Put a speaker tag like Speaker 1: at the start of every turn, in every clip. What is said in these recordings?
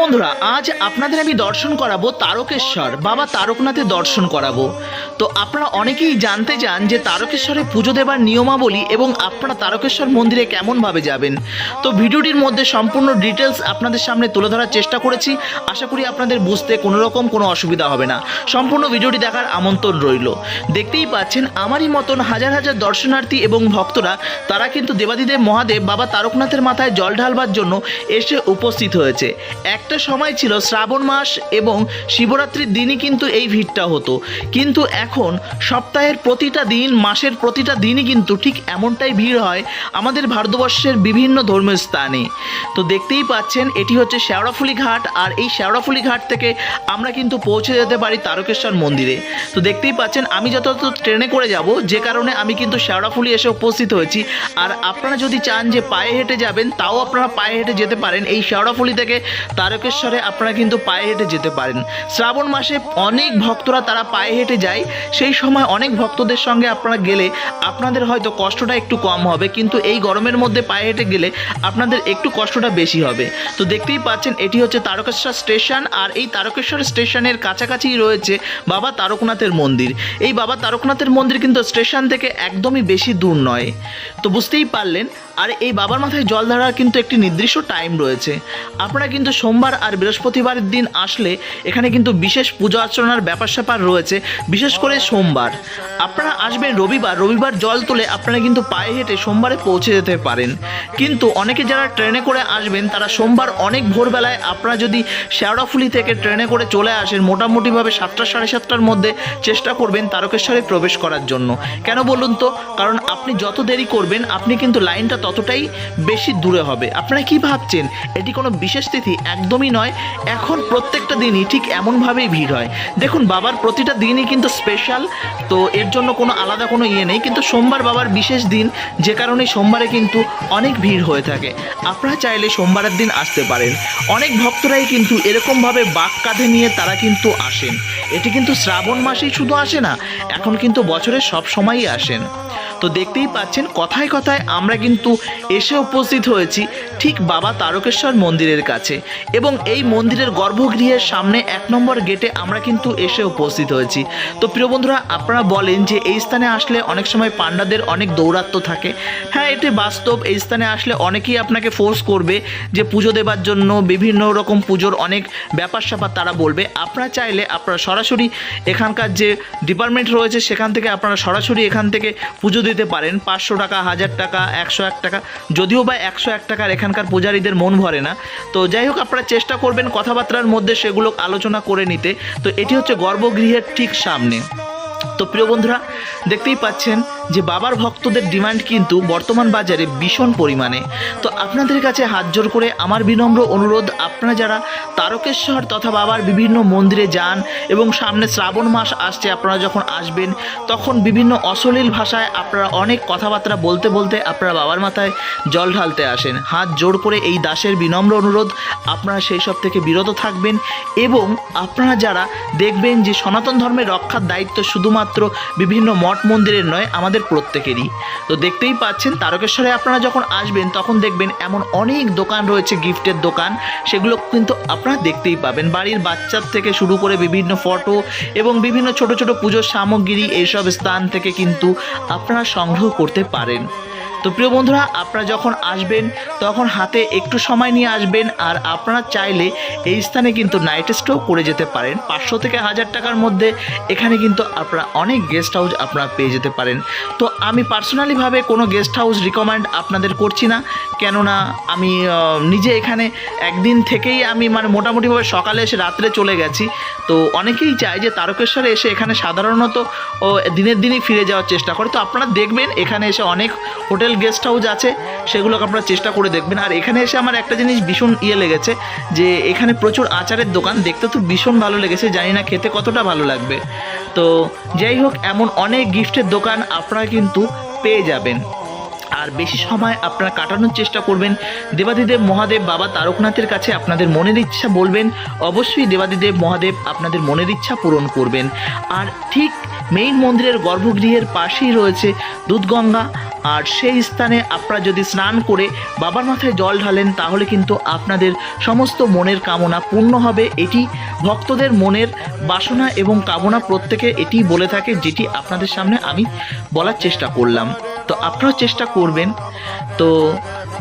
Speaker 1: বন্ধুরা, আজ আপনাদের আমি দর্শন করাবো তারকেশ্বর, বাবা তারকনাথের দর্শন করাবো। তো আপনারা অনেকেই জানতে চান যে তারকেশ্বরে পুজো দেবার নিয়মাবলী এবং আপনারা তারকেশ্বর মন্দিরে কেমনভাবে যাবেন। তো ভিডিওটির মধ্যে সম্পূর্ণ ডিটেলস আপনাদের সামনে তুলে ধরার চেষ্টা করেছি। আশা করি আপনাদের বুঝতে কোনো রকম কোনো অসুবিধা হবে না। সম্পূর্ণ ভিডিওটি দেখার আমন্ত্রণ রইল। দেখতেই পাচ্ছেন, আমারই মতন হাজার হাজার দর্শনার্থী এবং ভক্তরা, তারা কিন্তু দেবাদিদেব মহাদেব, বাবা তারকনাথের মাথায় জল ঢালবার জন্য এসে উপস্থিত হয়েছে। একটা সময় ছিল শ্রাবণ মাস এবং শিবরাত্রির দিনই কিন্তু এই ভিড়টা হতো। কিন্তু এখন সপ্তাহের প্রতিটা দিন, মাসের প্রতিটা দিনই কিন্তু ঠিক এমনটাই ভিড় হয় আমাদের ভারতবর্ষের বিভিন্ন ধর্মীয় স্থানে তো দেখতেই পাচ্ছেন, এটি হচ্ছে শেওড়াফুলি ঘাট আর এই শেওড়াফুলি ঘাট থেকে আমরা কিন্তু পৌঁছে যেতে পারি তারকেশ্বর মন্দিরে। তো দেখতেই পাচ্ছেন, আমি যত ট্রেনে করে যাব, যে কারণে আমি কিন্তু শেওড়াফুলি এসে উপস্থিত হয়েছি। আর আপনারা যদি চান যে পায়ে হেঁটে যাবেন, তাও আপনারা পায়ে হেঁটে যেতে পারেন এই শেওড়াফুলি থেকে তারকেশ্বরে আপনারা কিন্তু পায়ে হেঁটে যেতে পারেন। শ্রাবণ মাসে অনেক ভক্তরা তারা পায়ে হেঁটে যায়। সেই সময় অনেক ভক্তদের সঙ্গে আপনারা গেলে আপনাদের হয়তো কষ্টটা একটু কম হবে, কিন্তু এই গরমের মধ্যে পায়ে হেঁটে গেলে আপনাদের একটু কষ্টটা বেশি হবে। তো দেখতেই পাচ্ছেন, এটি হচ্ছে তারকেশ্বর স্টেশন, আর এই তারকেশ্বর স্টেশনের কাছাকাছি রয়েছে বাবা তারকনাথের মন্দির। এই বাবা তারকনাথের মন্দির কিন্তু স্টেশন থেকে একদমই বেশি দূর নয়। তো বুঝতেই পারলেন, আর এই বাবার মাথায় জল ধারার কিন্তু একটি নির্দিষ্ট টাইম রয়েছে। আপনারা কিন্তু সোমবার আর বৃহস্পতিবারের দিন আসলে এখানে কিন্তু বিশেষ পূজা অর্চনার ব্যাপার স্যাপার রয়েছে, বিশেষ করে সোমবার। আপনারা আসবেন রবিবার রবিবার জল তুলে আপনারা কিন্তু পায়ে হেঁটে সোমবারে পৌঁছে যেতে পারেন। কিন্তু অনেকে যারা ট্রেনে করে আসবেন, তারা সোমবার অনেক ভোরবেলায় আপনারা যদি শেওড়াফুলি থেকে ট্রেনে করে চলে আসেন, মোটামুটিভাবে সাতটা সাড়ে সাতটার মধ্যে চেষ্টা করবেন তারকেশ্বরে প্রবেশ করার জন্য। কেন বলুন তো? কারণ আপনি যত দেরি করবেন, আপনি কিন্তু লাইনটা ততটাই বেশি দূরে হবে। আপনারা কি ভাবছেন? এটি কোনো বিশেষ তিথি? একদমই নয়, এখন প্রত্যেকটা দিনই ঠিক এমনভাবেই ভিড় হয়। দেখুন, বাবার প্রতিটা দিনই কিন্তু স্পেশাল তো এর জন্য কোনো আলাদা কোনো ইয়ে নেই, কিন্তু সোমবার বাবার বিশেষ দিন, যে কারণে সোমবারে কিন্তু অনেক ভিড় হয়ে থাকে। আপনারা চাইলে সোমবারের দিন আসতে পারেন। অনেক ভক্তরাই কিন্তু এরকমভাবে বাঘ কাঁধে নিয়ে তারা কিন্তু আসেন। এটি কিন্তু শ্রাবণ মাসেই শুধু আসে না, এখন কিন্তু বছরের সব সময়ই আসেন। তো দেখতেই পাচ্ছেন, কথায় কথায় আমরা কিন্তু এসে উপস্থিত হয়েছি ঠিক বাবা তারকেশ্বর মন্দিরের কাছে। এবং এই মন্দিরের গর্ভগৃহের সামনে এক নম্বর গেটে আমরা কিন্তু এসে উপস্থিত হয়েছি। তো প্রিয় বন্ধুরা, আপনারা বলেন যে এই স্থানে আসলে অনেক সময় পান্ডাদের অনেক দৌরাত্ম্য থাকে। হ্যাঁ এটি বাস্তব। এই স্থানে আসলে অনেকেই আপনাকে ফোর্স করবে যে পুজো দেবার জন্য, বিভিন্ন রকম পুজোর অনেক ব্যাপার স্যাপার তারা বলবে। আপনারা চাইলে আপনারা সরাসরি এখানকার যে ডিপার্টমেন্ট রয়েছে, সেখান থেকে আপনারা সরাসরি এখান থেকে পুজো দিতে পারেন পাঁচশো টাকা, হাজার টাকা, একশো এক টাকা, যদিও বা একশো এক টাকার এখানকার পূজারীদের মন ভরে না। তো যাই হোক, আপনারা চেষ্টা করবেন কথাবার্তার মধ্যে সেগুলো আলোচনা করে নিতে। তো এটি হচ্ছে গর্ভগৃহের ঠিক সামনে। তো প্রিয় বন্ধুরা, দেখতেই পাচ্ছেন যে বাবার ভক্তদের ডিমান্ড কিন্তু বর্তমান বাজারে ভীষণ পরিমাণে। তো আপনাদের কাছে হাত জোর করে আমার বিনম্র অনুরোধ, আপনারা যারা তারকেশ্বর তথা বাবার বিভিন্ন মন্দিরে যান এবং সামনে শ্রাবণ মাস আসছে, আপনারা যখন আসবেন, তখন বিভিন্ন অশ্লীল ভাষায় আপনারা অনেক কথাবার্তা বলতে বলতে আপনারা বাবার মাথায় জল ঢালতে আসেন। হাত জোর করে এই দাসের বিনম্র অনুরোধ, আপনারা সেই সব থেকে বিরত থাকবেন এবং আপনারা যারা দেখবেন যে সনাতন ধর্মের রক্ষার দায়িত্ব শুধুমাত্র বিভিন্ন মঠ মন্দিরের নয়, আমাদের প্রত্যেকেরই। তো দেখতেই পাচ্ছেন, তারকেশ্বরে আপনারা যখন আসবেন, তখন দেখবেন এমন অনেক দোকান রয়েছে, গিফটের দোকান। সেগুলো কিন্তু আপনারা দেখতেই পাবেন। বাড়ির বাচ্চার থেকে শুরু করে বিভিন্ন ফটো এবং বিভিন্ন ছোট ছোট পুজোর সামগ্রী এইসব স্থান থেকে কিন্তু আপনারা সংগ্রহ করতে পারেন। তো প্রিয় বন্ধুরা, আপনারা যখন আসবেন, তখন হাতে একটু সময় নিয়ে আসবেন আর আপনারা চাইলে এই স্থানে কিন্তু নাইট স্টেও করে যেতে পারেন। পাঁচশো থেকে হাজার টাকার মধ্যে এখানে কিন্তু আপনারা অনেক গেস্ট হাউস আপনারা পেয়ে যেতে পারেন। তো আমি পার্সোনালিভাবে কোনো গেস্ট হাউস রিকমেন্ড আপনাদের করছি না। কেননা আমি নিজে এখানে একদিন থেকেই আমি মানে মোটামুটিভাবে সকালে এসে রাত্রে চলে গেছি। তো অনেকেই চায় যে তারকেশ্বরে এসে এখানে সাধারণত ও দিনের দিনই ফিরে যাওয়ার চেষ্টা করে। তো আপনারা দেখবেন এখানে এসে অনেক হোটেল গেস্ট হাউস আছে, সেগুলোকে আপনারা চেষ্টা করে দেখবেন। আর এখানে এসে আমার একটা জিনিস ভীষণ ইয়ে লেগেছে, যে এখানে প্রচুর আচারের দোকান, দেখতে তো ভীষণ ভালো লেগেছে, জানি না খেতে কতটা ভালো লাগবে। তো যাই হোক, এমন অনেক গিফটের দোকান আপনারা কিন্তু পেয়ে যাবেন। আর বেশি সময় আপনারা কাটানোর চেষ্টা করবেন। দেবাদিদেব মহাদেব বাবা তারকনাথের কাছে আপনাদের মনের ইচ্ছা বলবেন, অবশ্যই দেবাদিদেব মহাদেব আপনাদের মনের ইচ্ছা পূরণ করবেন। আর ঠিক মেইন মন্দিরের গর্ভগৃহের পাশেই রয়েছে দুধগঙ্গা, আর সেই স্থানে আপনারা যদি স্নান করে বাবার মাথায় জল ঢালেন, তাহলে কিন্তু আপনাদের সমস্ত মনের কামনা পূর্ণ হবে। এটি ভক্তদের মনের বাসনা এবং কামনা প্রত্যেকে এটি বলে থাকে, যেটি আপনাদের সামনে আমি বলার চেষ্টা করলাম। তো আপনারাও চেষ্টা করবেন। তো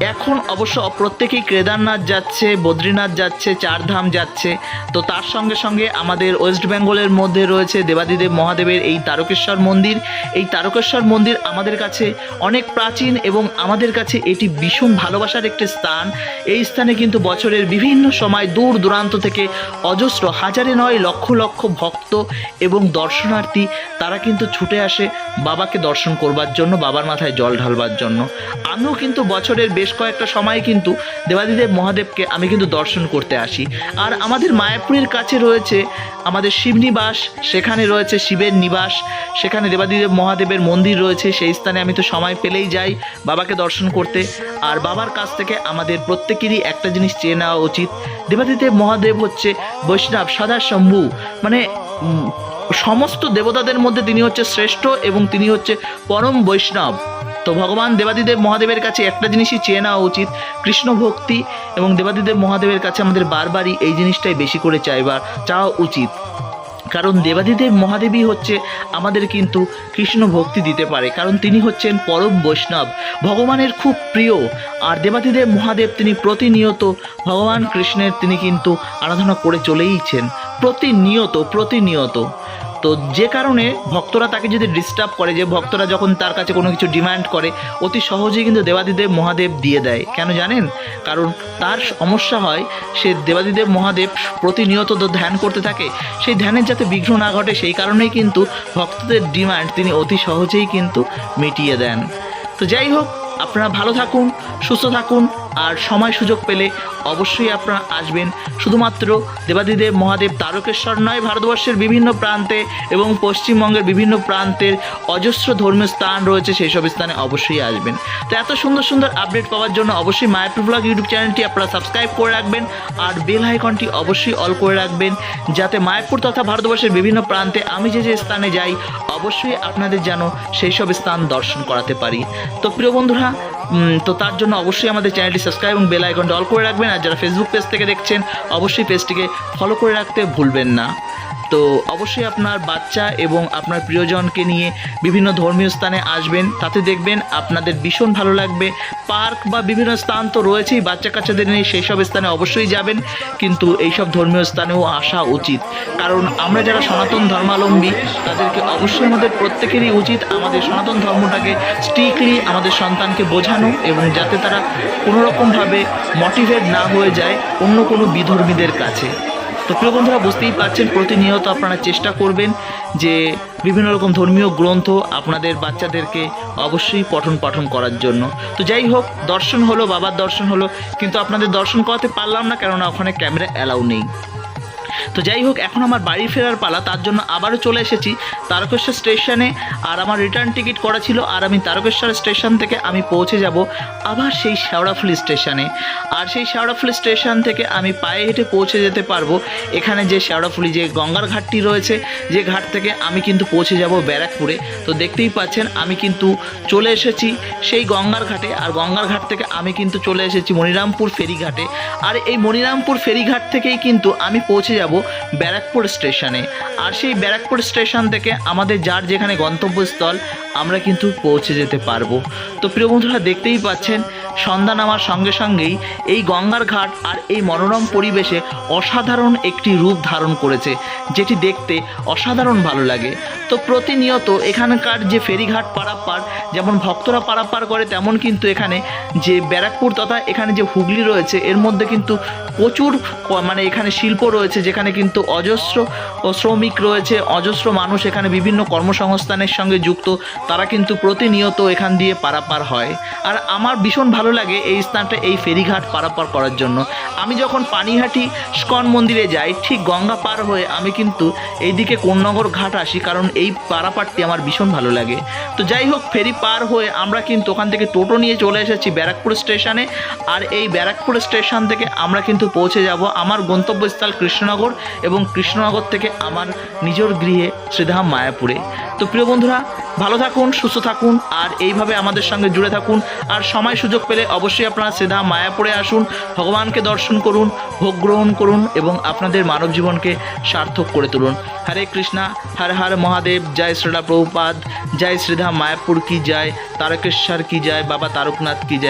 Speaker 1: এখন অবশ্য প্রত্যেকেই কেদারনাথ যাচ্ছে, বদ্রীনাথ যাচ্ছে, চারধাম যাচ্ছে। তো তার সঙ্গে সঙ্গে আমাদের ওয়েস্ট বেঙ্গলের মধ্যে রয়েছে দেবাদিদেব মহাদেবের এই তারকেশ্বর মন্দির। এই তারকেশ্বর মন্দির আমাদের কাছে অনেক প্রাচীন এবং আমাদের কাছে এটি ভীষণ ভালোবাসার একটি স্থান। এই স্থানে কিন্তু বছরের বিভিন্ন সময় দূর দূরান্ত থেকে অজস্র হাজারে নয় লক্ষ লক্ষ ভক্ত এবং দর্শনার্থী তারা কিন্তু ছুটে আসে বাবাকে দর্শন করবার জন্য, বাবার মাথায় জল ঢালবার জন্য। আমিও কিন্তু বছরের বেশ কয়েকটা সময় কিন্তু দেবাদিদেব মহাদেবকে আমি কিন্তু দর্শন করতে আসি। আর আমাদের মায়াপুরের কাছে রয়েছে আমাদের শিবনিবাস সেখানে রয়েছে শিবের নিবাস, সেখানে দেবাদিদেব মহাদেবের মন্দির রয়েছে, সেই স্থানে আমি তো সময় পেলেই যাই বাবাকে দর্শন করতে। আর বাবার কাছ থেকে আমাদের প্রত্যেকেরই একটা জিনিস চেয়ে নেওয়া উচিত। দেবাদিদেব মহাদেব হচ্ছে বৈষ্ণব সদা শম্ভু মানে সমস্ত দেবতাদের মধ্যে তিনি হচ্ছে শ্রেষ্ঠ এবং তিনি হচ্ছে পরম বৈষ্ণব। তো ভগবান দেবাদিদেব মহাদেবের কাছে একটা জিনিসই চেয়ে নেওয়া উচিত, কৃষ্ণ ভক্তি এবং দেবাদিদেব মহাদেবের কাছে আমাদের বারবারই এই জিনিসটাই বেশি করে চাইবার চাওয়া উচিত। কারণ দেবাদিদেব মহাদেবী হচ্ছে আমাদের কিন্তু কৃষ্ণ ভক্তি দিতে পারে, কারণ তিনি হচ্ছেন পরম বৈষ্ণব, ভগবানের খুব প্রিয়, আর দেবাদিদেব মহাদেব তিনি প্রতিনিয়ত ভগবান কৃষ্ণের তিনি কিন্তু আরাধনা করে চলেইছেন, প্রতিনিয়ত প্রতিনিয়ত। তো যে কারণে ভক্তরা তাকে যদি ডিস্টার্ব করে, যে ভক্তরা যখন তার কাছে কোনো কিছু ডিমান্ড করে, অতি সহজেই কিন্তু দেবাদিদেব মহাদেব দিয়ে দেয়। কেন জানেন? কারণ তার সমস্যা হয়, সে দেবাদিদেব মহাদেব প্রতিনিয়ত ধ্যান করতে থাকে, সেই ধ্যানের যাতে বিঘ্ন না ঘটে, সেই কারণেই কিন্তু ভক্তদের ডিমান্ড তিনি অতি সহজেই কিন্তু মিটিয়ে দেন। তো যাই হোক, আপনারা ভালো থাকুন, সুস্থ থাকুন আর সময় সুযোগ পেলে অবশ্যই আপনারা আসবেন। শুধুমাত্র দেবাদিদেব মহাদেব তারকেশ্বর নয়, ভারতবর্ষের বিভিন্ন প্রান্তে এবং পশ্চিমবঙ্গের বিভিন্ন প্রান্তের অজস্র ধর্মীয় স্থান রয়েছে সেই সব স্থানে অবশ্যই আসবেন। তো এত সুন্দর সুন্দর আপডেট পাওয়ার জন্য অবশ্যই মায়াপুর ব্লগ ইউটিউব চ্যানেলটি আপনারা সাবস্ক্রাইব করে রাখবেন আর বেল আইকনটি অবশ্যই অল করে রাখবেন যাতে মায়াপুর তথা ভারতবর্ষের বিভিন্ন প্রান্তে আমি যে যে স্থানে যাই, অবশ্যই আপনাদের যেন সেই সব স্থান দর্শন করাতে পারি। তো প্রিয় বন্ধুরা তো তার জন্য অবশ্যই আমাদের চ্যানেলটি সাবস্ক্রাইব এবং বেল আইকনটি অল করে রাখবেন। আর যারা ফেসবুক পেজ থেকে দেখছেন, অবশ্যই পেজটিকে ফলো করে রাখতে ভুলবেন না। তো অবশ্যই আপনার বাচ্চা এবং আপনার প্রিয়জনকে নিয়ে বিভিন্ন ধর্মীয় স্থানে আসবেন। তাতে দেখবেন আপনাদের ভীষণ ভালো লাগবে। পার্ক বা বিভিন্ন স্থান তো রয়েছেই বাচ্চা কাচ্চাদের নিয়ে সেই সব স্থানে অবশ্যই যাবেন। কিন্তু এইসব ধর্মীয় স্থানেও আসা উচিত। কারণ আমরা যারা সনাতন ধর্মাবলম্বী, তাদেরকে অবশ্যই আমাদের প্রত্যেকেরই উচিত আমাদের সনাতন ধর্মটাকে স্ট্রিক্টলি আমাদের সন্তানকে বোঝানো এবং যাতে তারা কোনোরকমভাবে মোটিভেট না হয়ে যায় অন্য কোনো বিধর্মীদের কাছে। তো প্রিয় বন্ধুরা, বুঝতেই পারছেন, প্রতিনিয়ত আপনারা চেষ্টা করবেন যে বিভিন্ন রকম ধর্মীয় গ্রন্থ আপনাদের বাচ্চাদেরকে অবশ্যই পঠন পাঠন করার জন্য। তো যাই হোক, দর্শন হলো, বাবার দর্শন হলো, কিন্তু আপনাদের দর্শন করাতে পারলাম না, কেননা ওখানে ক্যামেরা অ্যালাউ নেই। তো যাই হোক, এখন আমার বাড়ি ফেরার পালা, তার জন্য আবারও চলে এসেছি তারকেশ্বর স্টেশনে, আর আমার রিটার্ন টিকিট করা ছিল, আর আমি তারকেশ্বর স্টেশন থেকে আমি পৌঁছে যাব আবার সেই শেওড়াফুলি স্টেশনে। আর সেই শেওড়াফুলি স্টেশন থেকে আমি পায়ে হেঁটে পৌঁছে যেতে পারব, এখানে যে শেওড়াফুলি যে গঙ্গার ঘাটটি রয়েছে, যে ঘাট থেকে আমি কিন্তু পৌঁছে যাব ব্যারাকপুরে। তো দেখতেই পাচ্ছেন, আমি কিন্তু চলে এসেছি সেই গঙ্গার ঘাটে, আর গঙ্গার ঘাট থেকে আমি কিন্তু চলে এসেছি মনিরামপুর ফেরিঘাটে। আর এই মনিরামপুর ফেরিঘাট থেকেই কিন্তু আমি পৌঁছে যাব ব্যারাকপুর স্টেশনে। আর সেই ব্যারাকপুর স্টেশন থেকে আমাদের যার যেখানে গন্তব্যস্থল, আমরা কিন্তু পৌঁছে যেতে পারব। তো প্রিয় বন্ধুরা, দেখতেই পাচ্ছেন সন্ধ্যা নামার সঙ্গে সঙ্গেই এই গঙ্গার ঘাট আর এই মনোরম পরিবেশে অসাধারণ একটি রূপ ধারণ করেছে, যেটি দেখতে অসাধারণ ভালো লাগে। তো প্রতিনিয়ত এখানকার যে ফেরিঘাট পারাপার, যেমন ভক্তরা পারাপার করে, তেমন কিন্তু এখানে যে ব্যারাকপুর তথা এখানে যে হুগলি রয়েছে, এর মধ্যে কিন্তু প্রচুর মানে এখানে শিল্প রয়েছে, যেখানে কিন্তু অজস্র শ্রমিক রয়েছে, অজস্র মানুষ এখানে বিভিন্ন কর্মসংস্থানের সঙ্গে যুক্ত, তারা কিন্তু প্রতিনিয়ত এখান দিয়ে পারাপার হয়। আর আমার ভীষণ ভালো লাগে এই স্থানটা এই ফেরিঘাট পারাপার করার জন্য। আমি যখন পানিহাটি স্কন মন্দিরে যাই, ঠিক গঙ্গা পার হয়ে আমি কিন্তু এইদিকে কোন্নগর ঘাট আসি কারণ এই পারাপারটি আমার ভীষণ ভালো লাগে। তো যাই হোক, ফেরি পার হয়ে আমরা কিন্তু ওখান থেকে টোটো নিয়ে চলে এসেছি ব্যারাকপুর স্টেশনে আর এই ব্যারাকপুর স্টেশন থেকে আমরা কিন্তু পৌঁছে যাব আমার গন্তব্যস্থল কৃষ্ণনগর এবং কৃষ্ণনগর থেকে আমার নিজের গৃহে শ্রীধাম মায়াপুরে। তো প্রিয় বন্ধুরা ভালো থাকুন, সুস্থ থাকুন, আর এইভাবে আমাদের সঙ্গে জুড়ে থাকুন। আর সময় সুযোগ পেলে অবশ্যই আপনারা শ্রীধা মায়াপুরে আসুন, ভগবানকে দর্শন করুন, ভোগ গ্রহণ করুন, এবং আপনাদের মানব জীবনকে সার্থক করে তুলুন। হরে কৃষ্ণা, হর হর মহাদেব, জয় শ্রীলা প্রভুপাদ জয় শ্রীধা মায়াপুর কি জয়, তারকেশ্বর কি জয়, বাবা তারকনাথ কি জয়।